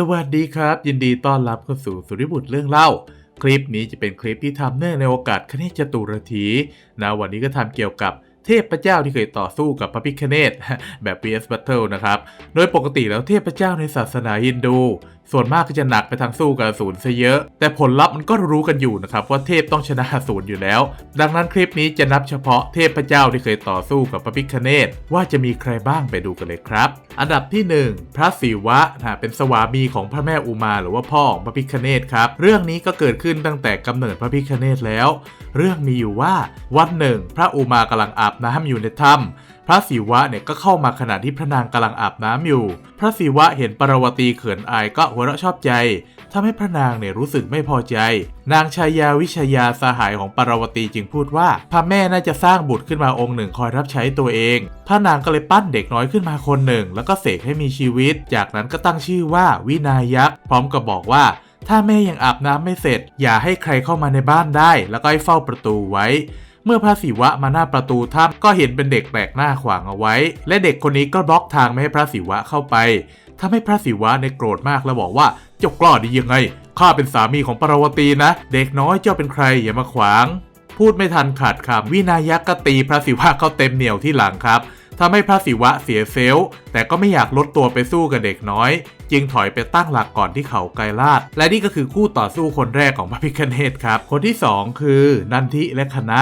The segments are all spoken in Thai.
สวัสดีครับ ยินดีต้อนรับเข้าสู่สุริบุตรเรื่องเล่า คลิปนี้จะเป็นคลิปที่ทำเนื่องในโอกาสคเนศจตุรธีนะวันนี้ก็ทำเกี่ยวกับเทพเจ้าที่เคยต่อสู้กับพระพิคเนตแบบ VS Battle นะครับ โดยปกติแล้วเทพเจ้าในศาสนาฮินดู ส่วนมากก็จะหนักไปทางสู้กับอสูรซะเยอะ แต่ผลลัพธ์มันก็รู้กันอยู่นะครับว่าเทพต้องชนะอสูรอยู่แล้ว ดังนั้นคลิปนี้จะนับเฉพาะเทพพระเจ้าที่เคยต่อสู้กับพระพิคเนตว่าจะมีใครบ้างไปดูกันเลยครับ อันดับที่ 1 พระศิวะนะเป็นสวามีของพระแม่อุมาหรือว่าพ่อของพระพิคเนตครับ เรื่องนี้ก็เกิดขึ้นตั้งแต่กำเนิดพระพิคเนตแล้ว เรื่องมีอยู่ว่าวันหนึ่ง พระอุมากำลังอาบน้ำอยู่ในถ้ำ พระศิวะเนี่ยก็เข้ามาขณะที่พระนางกำลังอาบน้ำอยู่ พระศิวะเห็นปรวตีเขินอายก็หัวเราะชอบใจทำให้พระนางเนี่ยรู้สึกไม่พอใจ นางชายาวิชยาสหายของปรวตีจึงพูดว่า พระแม่น่าจะสร้างบุตรขึ้นมาองค์หนึ่งคอยรับใช้ตัวเอง พระนางก็เลยปั้นเด็กน้อยขึ้นมาคนหนึ่ง แล้วก็เสกให้มีชีวิต จากนั้นก็ตั้งชื่อว่าวินายักษ์พร้อมกับบอกว่าถ้าแม่ยังอาบน้ำไม่เสร็จ อย่าให้ใครเข้ามาในบ้านได้ แล้วก็ให้เฝ้าประตูไว้ เมื่อพระศิวะมาหน้าประตูถ้ำก็เห็นเป็นเด็กแปลกหน้าขวางเอาไว้ และเด็กคนนี้ก็บล็อกทางไม่ให้พระศิวะเข้าไปทำให้พระศิวะในโกรธมากแล้วบอกว่าเจ้ากล้าดียังไงข้าเป็นสามีของปรวตีนะ เด็กน้อยเจ้าเป็นใครอย่ามาขวาง พูดไม่ทันขาดคำวินายักษ์ก็ตีพระศิวะเข้าเต็มเหนียวที่หลังครับทำให้พระศิวะเสียเซลล์แต่ก็ไม่อยากลดตัวไปสู้กับเด็กน้อย จึงถอยไปตั้งหลักก่อนที่เขาไกลลาด และนี่ก็คือคู่ต่อสู้คนแรกของพระพิคเนตครับ คนที่ 2 คือนันทิและคณะ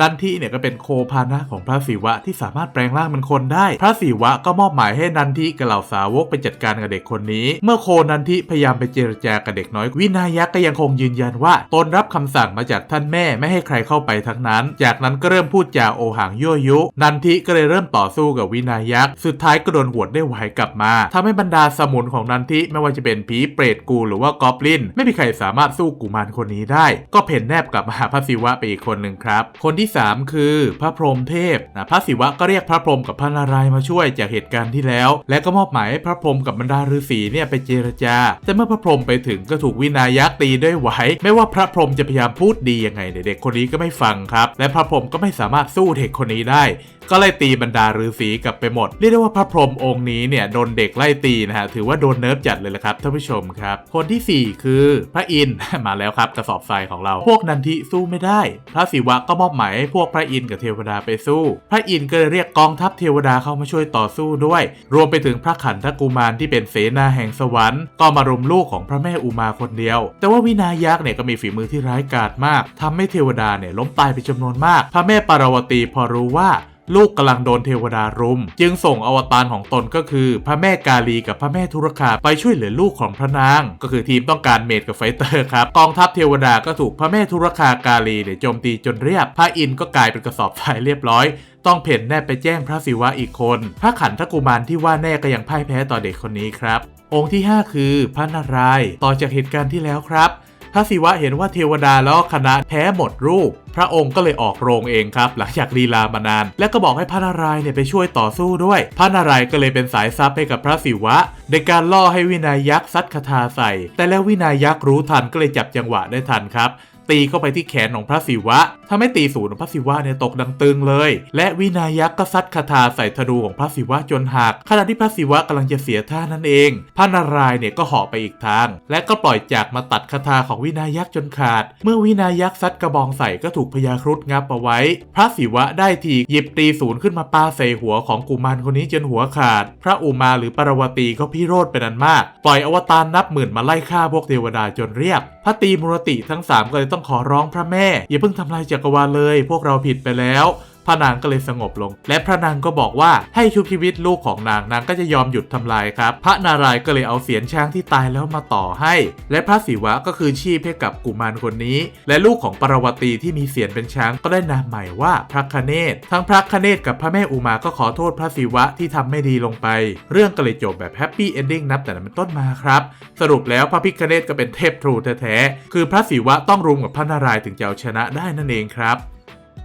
นันทิเนี่ยก็เป็นโคพานะของพระศิวะที่สามารถแปลงร่างเป็นคนได้ พระศิวะก็มอบหมายให้นันทิกับเหล่าสาวกไปจัดการกับเด็กคนนี้ เมื่อโคนันทิพยายามไปเจรจากับเด็กน้อย วินายักษ์ก็ยังคงยืนยันว่าตนรับคำสั่งมาจากท่านแม่ไม่ให้ใครเข้าไปทั้งนั้น จากนั้นก็เริ่มพูดจาโอหังยั่วยุ นันทิก็เลยเริ่มต่อสู้กับวินายักษ์สุดท้ายก็โดนหวดได้ไหวกลับมาทำให้บรรดาสมุนของนันทิไม่ว่าจะเป็นผีเปรตกูหรือว่ากอบลิน ไม่มีใครสามารถสู้กุมารคนนี้ได้ ก็เพ่นแนบกลับมาหาพระศิวะไปอีกคนหนึ่งครับ คนที่ 3 คือพระพรหมเทพนะพระศิวะก็เรียกพระพรหมกับพระนารายณ์มาช่วยจากเหตุการณ์ที่แล้ว และก็มอบหมายให้พระพรหมกับบรรดาฤาษีเนี่ยไปเจรจา แต่เมื่อพระพรหมไปถึงก็ถูกวินายักษ์ตีด้วยไหวไม่ว่าพระพรหมจะพยายามพูดดียังไงเด็กคนนี้ก็ไม่ฟังครับ และพระพรหมก็ไม่สามารถสู้เด็กคนนี้ได้ ก็ไล่ตีบรรดาฤาษีกลับไปหมด เรียกได้ว่าพระพรหมองค์นี้เนี่ยโดนเด็กไล่ตีนะฮะถือว่าโดนเนิร์ฟจัดเลยละครับท่านผู้ชมครับ คนที่ 4 คือพระอินทร์มาแล้วครับกระสอบทรายของเรา พวกนันทิสู้ไม่ได้ พระศิวะก็มอบหมายให้พวกพระอินทร์กับเทวดาไปสู้ พระอินทร์ก็เลยเรียกกองทัพเทวดาเข้ามาช่วยต่อสู้ด้วย รวมไปถึงพระขันธกุมารที่เป็นเสนาแห่งสวรรค์ก็มารุมลูกของพระแม่อุมาคนเดียว แต่ว่าวินายักษ์เนี่ยก็มีฝีมือที่ร้ายกาจมากทำให้เทวดาเนี่ยล้มตายไปจำนวนมาก พระแม่ปารวตีพอรู้ว่า ลูกกำลังโดนเทวดารุม จึงส่งอวตารของตนก็คือ พระแม่กาลีกับพระแม่ธุรคาไปช่วยเหลือลูกของพระนาง ก็คือทีมต้องการเมดกับไฟเตอร์ครับกองทัพเทวดาก็ถูกพระแม่ธุรคากาลีเนี่ยโจมตีจนเรียบพระอินทร์ก็กลายเป็นกระสอบทรายเรียบร้อยต้องเพ่นแนบไปแจ้งพระศิวะอีกคน พระขันธกุมารที่ว่าแน่ก็ยังพ่ายแพ้ต่อเด็กคนนี้ครับ องค์ที่ 5 คือพระนารายณ์ต่อจากเหตุการณ์ที่แล้วครับ พระศิวะเห็นว่าเทวดาแล้วคณะแพ้หมดรูป พระองค์ก็เลยออกโรงเองครับ หลังจากลีลามานาน และก็บอกให้พระนารายณ์เนี่ยไปช่วยต่อสู้ด้วย พระนารายณ์ก็เลยเป็นสายซับให้กับพระศิวะ ในการล่อให้วินายักษ์ซัดคาถาใส่ แต่แล้ววินายักษ์รู้ทันก็เลยจับจังหวะได้ทันครับ ตีเข้าไปที่แขนของพระศิวะทำให้ตีศูนย์ของพระศิวะเนี่ยตกดังตึงเลย และวินายักษ์ก็ซัดคาถาใส่ธนูของพระศิวะจนหักขณะที่พระศิวะกำลังจะเสียท่านั่นเอง พระนารายณ์เนี่ยก็เหาะไปอีกทาง และก็ปล่อยจากมาตัดคาถาของวินายักษ์จนขาด เมื่อวินายักษ์ซัดกระบองใส่ก็ถูกพญาครุฑงับเอาไว้ พระศิวะได้ทีหยิบตีศูนย์ขึ้นมาปาใส่หัวของกุมารคนนี้จนหัวขาด พระอุมาหรือปรวตีก็พิโรธเป็นอันมาก ปล่อยอวตารนับหมื่นมาไล่ฆ่าพวกเทวดาจนเรียบ พระตีมุรติทั้งสามก็เลยต้องขอร้องพระแม่ อย่าเพิ่งทำลายจักรวาลเลย พวกเราผิดไปแล้ว พระนางก็เลยสงบลง และพระนางก็บอกว่าให้ชุบชีวิตลูกของนางนางก็จะยอมหยุดทำลายครับ พระนารายก็เลยเอาเสียนช้างที่ตายแล้วมาต่อให้ และพระศิวะก็คือชีพให้กับกุมารคนนี้ และลูกของปรวตีที่มีเสียนเป็นช้างก็ได้นามใหม่ว่าพระคเนศทั้งพระคเนศกับพระแม่อุมาก็ขอโทษพระศิวะที่ทำไม่ดีลงไป เรื่องก็เลยจบแบบแฮปปี้เอนดิ้งนับแต่นั้นเป็นต้นมาครับสรุปแล้วพระพิคเนศก็เป็นเทพทรูแท้ๆคือพระศิวะต้องรุมกับพระนารายณ์ถึงจะเอาชนะได้นั่นเองครับ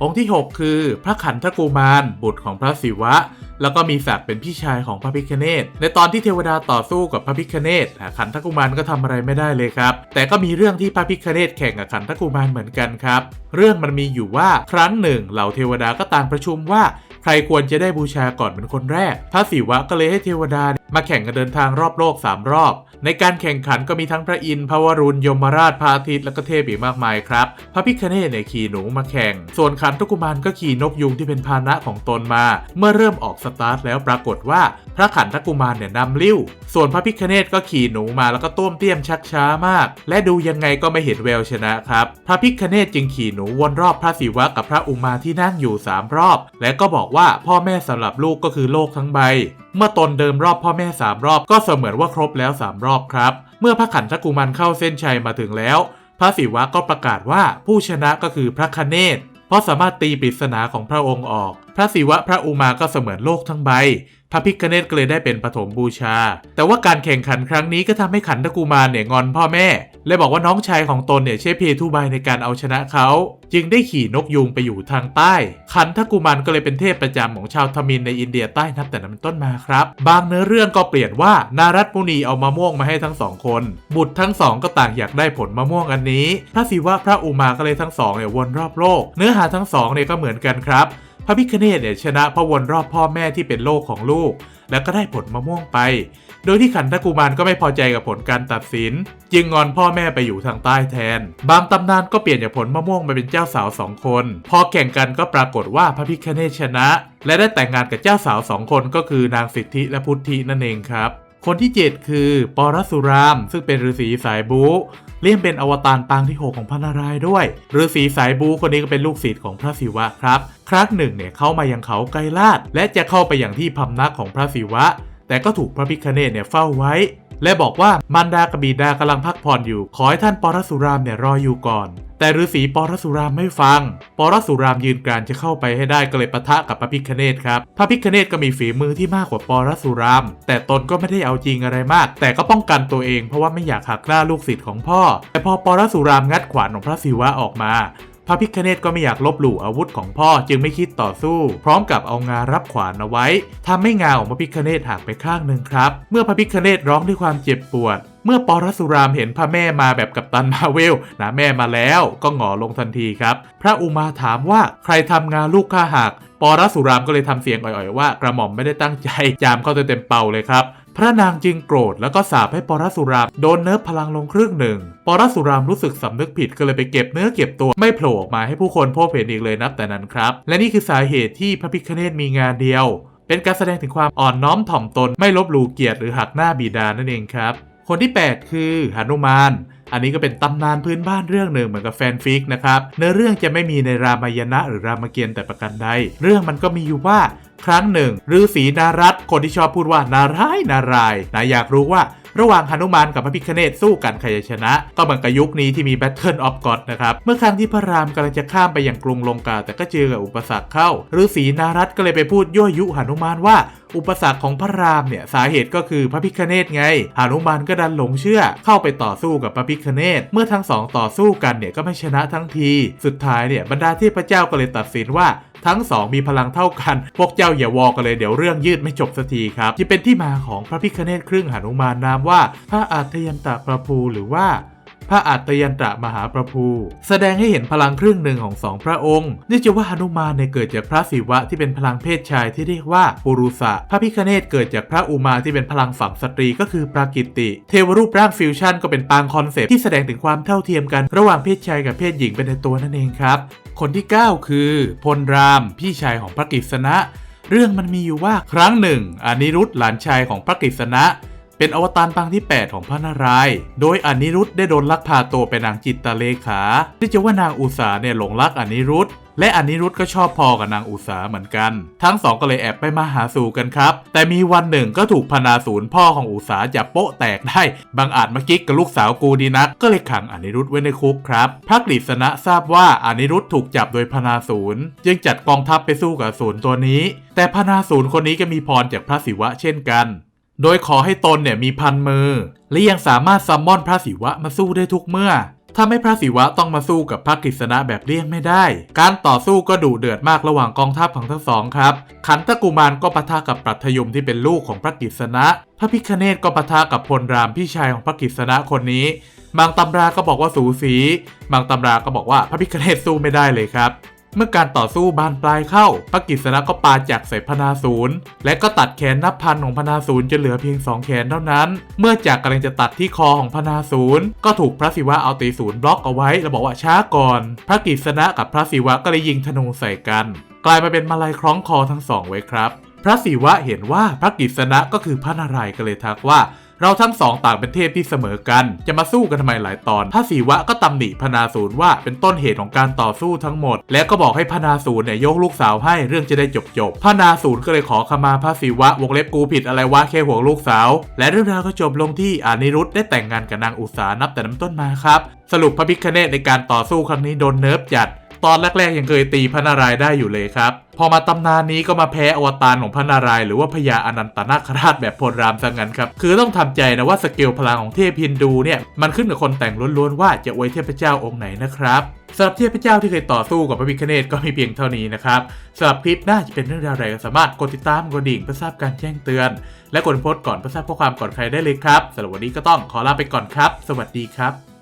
องค์ที่ 6 คือพระขันธกุมารบุตรของพระศิวะ แล้วก็มีศักดิ์เป็นพี่ชายของพระพิคเนตในตอนที่เทวดาต่อสู้กับพระพิคเนตขันทกุมารก็ทำอะไรไม่ได้เลยครับ แต่ก็มีเรื่องที่พระพิคเนตแข่งกับขันทกุมารเหมือนกันครับ เรื่องมันมีอยู่ว่าครั้งหนึ่ง เหล่าเทวดาก็ต่างประชุมว่า ใครควรจะได้บูชาก่อนเป็นคนแรก พระศิวะก็เลยให้เทวดามาแข่งกันเดินทางรอบโลก 3 รอบ ในการแข่งขันก็มีทั้งพระอินทร์พระวรุณยมราชพระอาทิตย์และก็เทพอีกมากมายครับ พระพิคเนตเนี่ยขี่หนูมาแข่ง ส่วนขันทกุมารก็ขี่นกยุงที่เป็นพาหนะของตนมา เมื่อเริ่มออกสตาร์ทแล้วปรากฏว่าพระขันทกุมารเนี่ยนำลิ้ว ส่วนพระพิคเนตก็ขี่หนูมาแล้วก็ต้วมเตี้ยมชักช้ามาก และดูยังไงก็ไม่เห็นแววชนะครับ พระพิคเนตจึงขี่หนูวนรอบพระศิวะกับพระอุมาที่นั่งอยู่สามรอบ และก็บอกว่าพ่อแม่สำหรับลูกก็คือโลกทั้งใบ เมื่อตนเดิมรอบพ่อแม่สามรอบก็เสมือนว่าครบแล้วสามรอบครับ เมื่อพระขันทกุมารเข้าเส้นชัยมาถึงแล้ว พระศิวะก็ประกาศว่าผู้ชนะก็คือพระคเนศเพราะสามารถตีปริศนาของพระองค์ออก พระศิวะพระอุมาก็เสมือนโลกทั้งใบ ระพิคเนตก็เลยได้เป็นปฐมบูชา แต่ว่าการแข่งขันครั้งนี้ก็ทำให้ขันทกุมารเนี่ยงอนพ่อแม่ และบอกว่าน้องชายของตนเนี่ยใช้เพทุบายในการเอาชนะเขา จึงได้ขี่นกยูงไปอยู่ทางใต้ ขันทกุมารก็เลยเป็นเทพประจำของชาวทมินในอินเดียใต้นับแต่นั้นเป็นต้นมาครับ บางเนื้อเรื่องก็เปลี่ยนว่านารัตมุนีเอามะม่วงมาให้ทั้งสองคน บุตรทั้งสองก็ต่างอยากได้ผลมะม่วงอันนี้ พระศิวะพระอุมาก็เลยทั้งสองเนี่ยวนรอบโลก เนื้อหาทั้งสองเนี่ยก็เหมือนกันครับ พระพิคเนตเนี่ยชนะพระวนรอบพ่อแม่ที่เป็นโลกของลูก แล้วก็ได้ผลมะม่วงไป โดยที่ขันทกุมารก็ไม่พอใจกับผลการตัดสิน จึงงอนพ่อแม่ไปอยู่ทางใต้แทน บางตำนานก็เปลี่ยนจากผลมะม่วงมาเป็นเจ้าสาวสองคน พอแข่งกันก็ปรากฏว่าพระพิคเนตชนะ และได้แต่งงานกับเจ้าสาวสองคนก็คือนางสิทธิและพุทธินั่นเองครับ คนที่ 7 คือปรสุราม ซึ่งเป็นฤาษีสายบูเลี่ยมเป็นอวตารปางที่ 6 ของพระนารายณ์ด้วยฤาษีสายบูคนนี้ก็เป็นลูกศิษย์ของพระศิวะครับ ครั้งหนึ่งเนี่ยเข้ามายังเขาไกรลาดและจะเข้าไปอย่างที่พำนักของพระศิวะ แต่ก็ถูกพระพิคเนตเนี่ยเฝ้าไว้ และบอกว่ามารดากบิดากำลังพักผ่อนอยู่ ขอให้ท่านปรสุรามเนี่ยรออยู่ก่อน แต่ฤาษีปรสุรามไม่ฟัง ปรสุรามยืนกรานจะเข้าไปให้ได้ก็เลยปะทะกับพระพิคเนตครับ พระพิคเนตก็มีฝีมือที่มากกว่าปรสุราม แต่ตนก็ไม่ได้เอาจริงอะไรมาก แต่ก็ป้องกันตัวเองเพราะว่าไม่อยากหักหน้าลูกศิษย์ของพ่อ แต่พอปรสุรามงัดขวานของพระศิวะออกมา พระพิคเนตก็ไม่อยากลบหลู่อาวุธของพ่อจึงไม่คิดต่อสู้ พร้อมกับเอางารับขวานเอาไว้ทำให้งาของพระพิคเนตหักไปข้างหนึ่งครับ เมื่อพระพิคเนตร้องด้วยความเจ็บปวด เมื่อปรสุรามเห็นพระแม่มาแบบกับตันมาเวลนะแม่มาแล้วก็หงอลงทันทีครับ พระอุมาถามว่าใครทำงาลูกข้าหักปรสุรามก็เลยทำเสียงอ่อยๆว่า กระหม่อมไม่ได้ตั้งใจ จามเข้าเต็มเป่าเลยครับ พระนางจึงโกรธแล้วก็สาปให้ปรสุรามโดนเนิร์ฟพลังลงครึ่งหนึ่งปรสุรามรู้สึกสำนึกผิดก็เลยไปเก็บเนื้อเก็บตัวไม่โผล่ออกมาให้ผู้คนพบเห็นอีกเลยนับแต่นั้นครับ และนี่คือสาเหตุที่พระพิคเนตมีงานเดียว เป็นการแสดงถึงความอ่อนน้อมถ่อมตนไม่ลบหลู่เกียรติหรือหักหน้าบิดานั่นเองครับ คนที่ 8 คือหนุมาน อันนี้ก็เป็นตำนานพื้นบ้านเรื่องหนึ่งเหมือนกับแฟนฟิกนะครับเนื้อเรื่องจะไม่มีในรามายณะหรือรามเกียรติ์แต่ประการใด เรื่องมันก็มีอยู่ว่าครั้งหนึ่งฤาษีนารัตคนที่ชอบพูดว่า นารายนารายนะอยากรู้ว่า ระหว่างหนุมานกับพระพิคเนตสู้กันใครจะชนะ ก็เหมือนกับยุคนี้ที่มี Battle of God นะครับ เมื่อครั้งที่พระรามกำลังจะข้ามไปอยังกรุงลงกา แต่ก็เจอกับอุปสรรคเข้าฤาษีนารัตก็เลยไปพูดยั่วยุหนุมานว่า อุปสรรคของพระรามเนี่ยสาเหตุก็คือพระพิคเนตไงหนุมานก็ดันหลงเชื่อเข้าไปต่อสู้กับพระพิคเนตเมื่อทั้งสองต่อสู้กันเนี่ยก็ไม่ชนะทั้งที สุดท้ายเนี่ยบรรดาเทพเจ้าก็เลยตัดสินว่า ทั้งสองมีพลังเท่ากัน พวกเจ้าอย่าวอกันเลยเดี๋ยวเรื่องยืดไม่จบสักทีครับที่เป็นที่มาของพระพิคเนตครึ่งหนุมานนามว่าพระอาทยันตะประภูหรือว่าพระอัตยันตะมหาประภู แสดงให้เห็นพลังครึ่งหนึ่งของสองพระองค์นื่จากว่าหนุมานเนี่ยเกิดจากพระศิวะที่เป็นพลังเพศชายที่เรียกว่าปุรุษะพระพิคเนตเกิดจากพระอุมาที่เป็นพลังฝั่งสตรีก็คือปรากิตติเทวรูปร่างฟิวชั่นก็เป็นปางคอนเซปที่แสดงถึงความเท่าเทียมกันระหว่างเพศชายกับเพศหญิงเป็นในตัวนั่นเองครับ คนที่ 9 คือพลรามพี่ชายของพระกฤษณะ เรื่องมันมีอยู่ว่าครั้งหนึ่งอนิรุตหลานชายของพระกฤษณะ เป็นอวตารปางที่ 8 ของพระนารายณ์โดยอนิรุตได้โดนลักพาตัวไปนางจิตตเลขา ที่จะว่านางอุสาเนี่ยหลงรักอนิรุตและอนิรุตก็ชอบพอกับนางอุสาเหมือนกัน ทั้งสองก็เลยแอบไปมาหาสู่กันครับ แต่มีวันหนึ่งก็ถูกพนาศูนย์พ่อของอุสาจับโป๊ะแตกได้บางอาจมากิ๊กกับลูกสาวกูดีนัก ก็เลยขังอนิรุตไว้ในคุกครับพระกฤษณะทราบว่าอนิรุตถูกจับโดยพนาศูนย์จึงจัดกองทัพไปสู้กับอสูรตัวนี้ แต่พนาศูนย์คนนี้ก็มีพรจากพระศิวะเช่นกัน โดยขอให้ตนเนี่ยมีพันมือ และยังสามารถซัมมอนพระศิวะมาสู้ได้ทุกเมื่อทำให้พระศิวะต้องมาสู้กับพระกฤษณะแบบเลี่ยงไม่ได้ การต่อสู้ก็ดุเดือดมากระหว่างกองทัพของทั้งสองครับ ขันตะกุมารก็ปะทะกับปรัทยมที่เป็นลูกของพระกฤษณะ พระพิคเนตก็ปะทะกับพลรามพี่ชายของพระกฤษณะคนนี้ บางตำราก็บอกว่าสูสี บางตำราก็บอกว่าพระพิคเนตสู้ไม่ได้เลยครับ เมื่อการต่อสู้บานปลายเข้าพระกฤษณะก็ปาจักรใส่พนาศูนย์และก็ตัดแขนนับพันของพนาศูนย์จนเหลือเพียงสองแขนเท่านั้น เมื่อจักรกำลังจะตัดที่คอของพนาศูนย์ก็ถูกพระศิวะเอาตีศูนย์บล็อกเอาไว้ แล้วบอกว่าช้าก่อน พระกฤษณะกับพระศิวะก็เลยยิงธนูใส่กัน กลายมาเป็นมาลัยคล้องคอทั้งสองไว้ครับ พระศิวะเห็นว่าพระกฤษณะก็คือพระนารายณ์ก็เลยทักว่า เราทั้งสองต่างเป็นเทพที่เสมอกัน จะมาสู้กันทำไมหลายตอนพระศิวะก็ตำหนิพนาศูนย์ว่าเป็นต้นเหตุของการต่อสู้ทั้งหมด และก็บอกให้พนาศูนย์เนี่ยยกลูกสาวให้เรื่องจะได้จบจบพนาศูนย์ก็เลยขอขมาพระศิวะวงเล็บกูผิดอะไรวะแค่ห่วงลูกสาว และเรื่องราวก็จบลงที่อานิรุธได้แต่งงานกับนางอุษานับแต่น้ำต้นมาครับ สรุปพระพิคเนตในการต่อสู้ครั้งนี้โดนเนิร์ฟจัด ตอนแรกๆยังเคยตีพระนารายณ์ได้อยู่เลยครับ พอมาตำนานนี้ก็มาแพ้อวตารของพระนารายณ์หรือว่าพญาอนันตนาคราชแบบพลรามซะงั้นครับ คือต้องทำใจนะว่าสเกลพลังของเทพฮินดูเนี่ยมันขึ้นกับคนแต่งล้วนๆว่าจะอวยเทพเจ้าองค์ไหนนะครับสำหรับเทพเจ้าที่เคยต่อสู้กับพระพิฆเนศก็มีเพียงเท่านี้นะครับสำหรับคลิปหน้าจะเป็นเรื่องราวอะไรก็สามารถกดติดตามกดดิ่งเพื่อทราบการแจ้งเตือน และกดโพสต์ก่อนเพื่อทราบข้อความก่อนใครได้เลยครับสำหรับวันนี้ก็ต้องขอลาไปก่อนครับ สวัสดีครับ